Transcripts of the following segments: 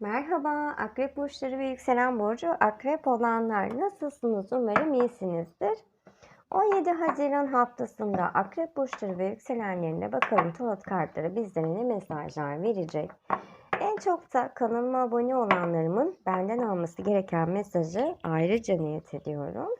Merhaba, Akrep Burçları ve Yükselen Burcu Akrep olanlar nasılsınız? Umarım iyisinizdir. 17 Haziran haftasında Akrep Burçları ve Yükselenlerine bakalım tarot kartları bizlere ne mesajlar verecek? En çok da kanalıma abone olanlarımın benden alması gereken mesajı ayrıca niyet ediyorum.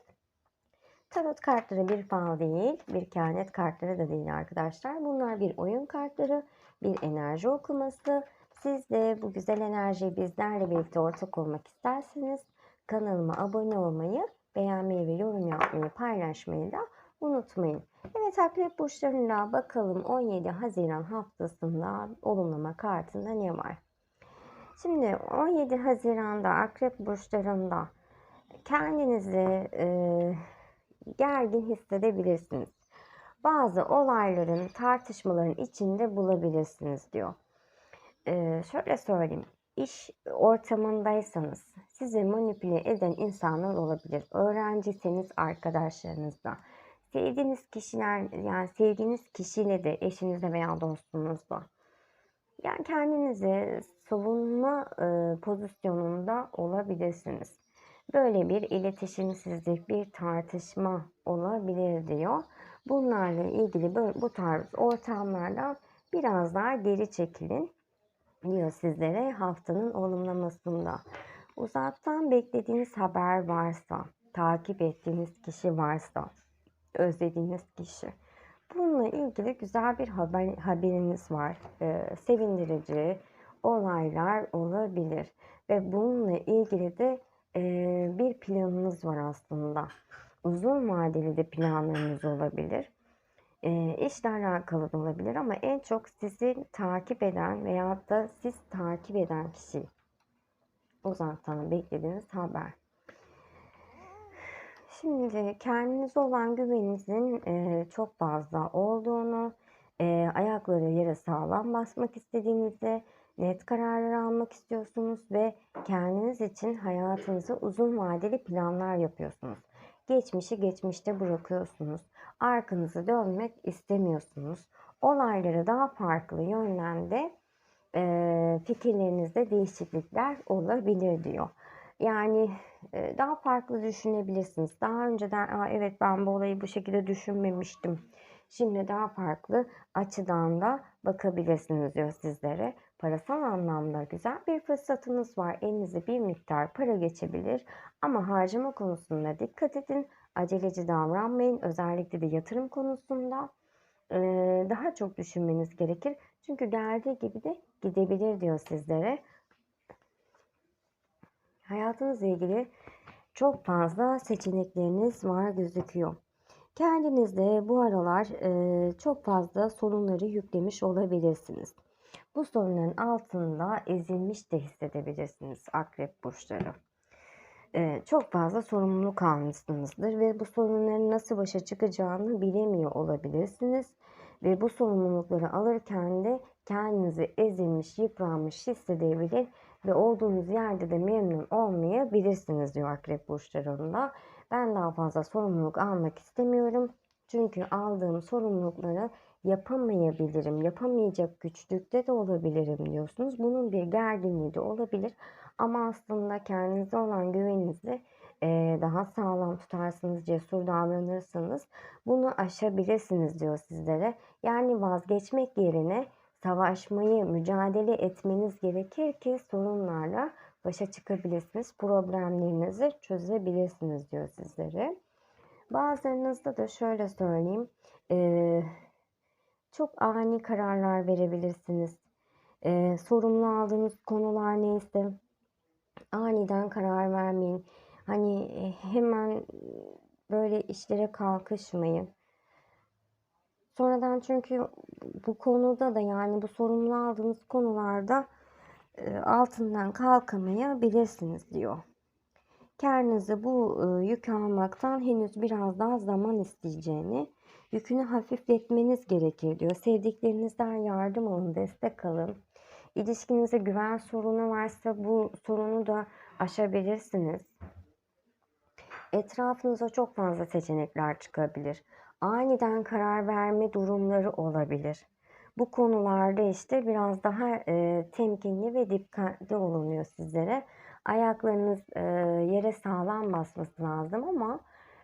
Tarot kartları bir fal değil, bir kehanet kartları da değil arkadaşlar. Bunlar bir oyun kartları, bir enerji okuması, siz de bu güzel enerjiyi bizlerle birlikte ortak olmak isterseniz kanalıma abone olmayı, beğenmeyi ve yorum yapmayı, paylaşmayı da unutmayın. Evet Akrep Burçlarına bakalım 17 Haziran haftasında olumlama kartında ne var? Şimdi 17 Haziran'da Akrep Burçlarında kendinizi e, gergin hissedebilirsiniz. Bazı olayların, tartışmaların içinde bulabilirsiniz diyor. Şöyle söyleyeyim. İş ortamındaysanız sizi manipüle eden insanlar olabilir. Öğrenciyseniz arkadaşlarınızla. Sevdiğiniz kişiler yani sevdiğiniz kişiyle de eşinizle veya dostunuzla. Yani kendinizi savunma e, pozisyonunda olabilirsiniz. Böyle bir iletişimsizlik, bir tartışma olabilir diyor. Bunlarla ilgili bu tarz ortamlardan biraz daha geri çekilin diyor sizlere haftanın olumlamasında. Uzaktan beklediğiniz haber varsa, takip ettiğiniz kişi varsa, özlediğiniz kişi. Bununla ilgili güzel bir haber, haberiniz var. Ee, sevindirici olaylar olabilir. Ve bununla ilgili de e, bir planınız var aslında. Uzun vadeli de planlarınız olabilir e, işle alakalı da olabilir ama en çok sizi takip eden veya da siz takip eden kişi uzaktan beklediğiniz haber. Şimdi kendinize olan güveninizin e, çok fazla olduğunu, e, ayakları yere sağlam basmak istediğinizi, net kararlar almak istiyorsunuz ve kendiniz için hayatınızı uzun vadeli planlar yapıyorsunuz. Geçmişi geçmişte bırakıyorsunuz. Arkanızı dönmek istemiyorsunuz. Olayları daha farklı yönlerde e, fikirlerinizde değişiklikler olabilir diyor. Yani e, daha farklı düşünebilirsiniz. Daha önceden Aa, evet ben bu olayı bu şekilde düşünmemiştim. Şimdi daha farklı açıdan da bakabilirsiniz diyor sizlere. Parasal anlamda güzel bir fırsatınız var. Elinize bir miktar para geçebilir ama harcama konusunda dikkat edin. Aceleci davranmayın. Özellikle de yatırım konusunda daha çok düşünmeniz gerekir. Çünkü geldiği gibi de gidebilir diyor sizlere. Hayatınızla ilgili çok fazla seçenekleriniz var gözüküyor. Kendinizde bu aralar çok fazla sorunları yüklemiş olabilirsiniz. Bu sorunların altında ezilmiş de hissedebilirsiniz akrep burçları. Ee, çok fazla sorumluluk almışsınızdır ve bu sorunların nasıl başa çıkacağını bilemiyor olabilirsiniz. Ve bu sorumlulukları alırken de kendinizi ezilmiş, yıpranmış hissedebilir ve olduğunuz yerde de memnun olmayabilirsiniz diyor akrep burçlarında. Ben daha fazla sorumluluk almak istemiyorum. Çünkü aldığım sorumlulukları yapamayabilirim, yapamayacak güçlükte de olabilirim diyorsunuz. Bunun bir gerginliği de olabilir. Ama aslında kendinize olan güveninizi daha sağlam tutarsınız, cesur davranırsanız bunu aşabilirsiniz diyor sizlere. Yani vazgeçmek yerine savaşmayı, mücadele etmeniz gerekir ki sorunlarla başa çıkabilirsiniz. Problemlerinizi çözebilirsiniz diyor sizlere. Bazılarınızda da şöyle söyleyeyim. E, çok ani kararlar verebilirsiniz. E, sorumlu aldığınız konular neyse aniden karar vermeyin. Hani e, hemen böyle işlere kalkışmayın. Sonradan çünkü bu konuda da yani bu sorumlu aldığınız konularda e, altından kalkamayabilirsiniz diyor. Kendinizi bu e, yük almaktan henüz biraz daha zaman isteyeceğini, yükünü hafifletmeniz gerekir diyor. Sevdiklerinizden yardım alın, destek alın. İlişkinizde güven sorunu varsa bu sorunu da aşabilirsiniz. Etrafınıza çok fazla seçenekler çıkabilir. Aniden karar verme durumları olabilir. bu konularda işte biraz daha e, temkinli ve dikkatli olunuyor sizlere. Ayaklarınız e, yere sağlam basması lazım ama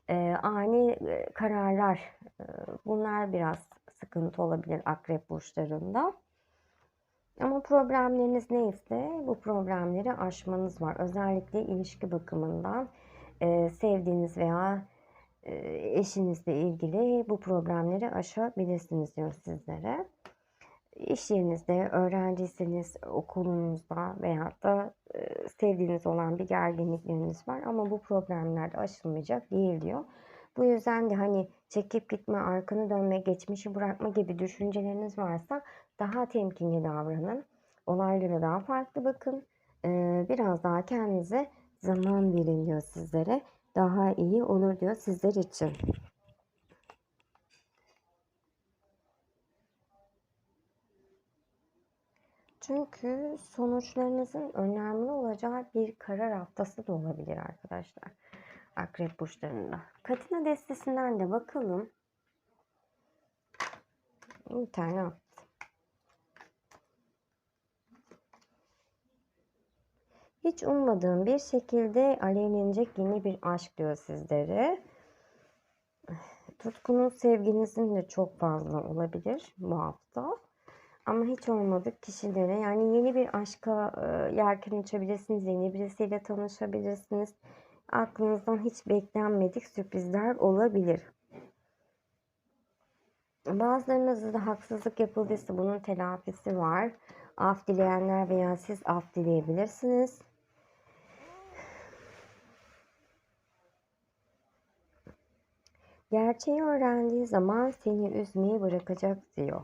e, ani kararlar e, bunlar biraz sıkıntı olabilir akrep burçlarında. Ama problemleriniz neyse bu problemleri aşmanız var. Özellikle ilişki bakımından e, sevdiğiniz veya e, eşinizle ilgili bu problemleri aşabilirsiniz diyor sizlere. İş yerinizde, öğrenciyseniz okulunuzda veya da e, sevdiğiniz olan bir gerginlikleriniz var ama bu problemler de aşılmayacak değil diyor. Bu yüzden de hani çekip gitme, arkanı dönme, geçmişi bırakma gibi düşünceleriniz varsa daha temkinli davranın. Olaylara daha farklı bakın. Ee, biraz daha kendinize zaman verin diyor sizlere. Daha iyi olur diyor sizler için. Çünkü sonuçlarınızın önemli olacağı bir karar haftası da olabilir arkadaşlar. Akrep burçlarında. Katina destesinden de bakalım. Bir tane attım. Hiç ummadığım bir şekilde alevlenecek yeni bir aşk diyor sizlere. Tutkunun sevginizin de çok fazla olabilir bu hafta. Ama hiç olmadık kişilere yani yeni bir aşka e, yelken açabilirsiniz. Yeni birisiyle tanışabilirsiniz. Aklınızdan hiç beklenmedik sürprizler olabilir. Bazılarınızda da haksızlık yapıldıysa bunun telafisi var. Af dileyenler veya siz af dileyebilirsiniz. Gerçeği öğrendiği zaman seni üzmeyi bırakacak diyor.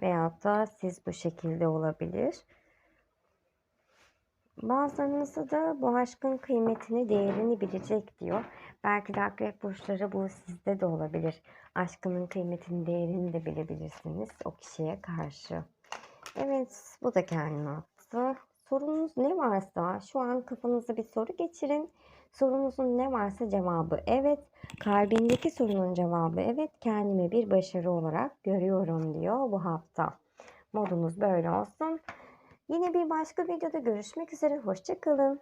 Veyahut da siz bu şekilde olabilir. Bazılarınızda da bu aşkın kıymetini, değerini bilecek diyor. Belki de akrep burçları bu sizde de olabilir. Aşkının kıymetini, değerini de bilebilirsiniz o kişiye karşı. Evet, bu da kendine attı. Sorunuz ne varsa şu an kafanıza bir soru geçirin. Sorunuzun ne varsa cevabı evet. Kalbindeki sorunun cevabı evet. Kendimi bir başarı olarak görüyorum diyor bu hafta. Modumuz böyle olsun. Yine bir başka videoda görüşmek üzere. Hoşçakalın.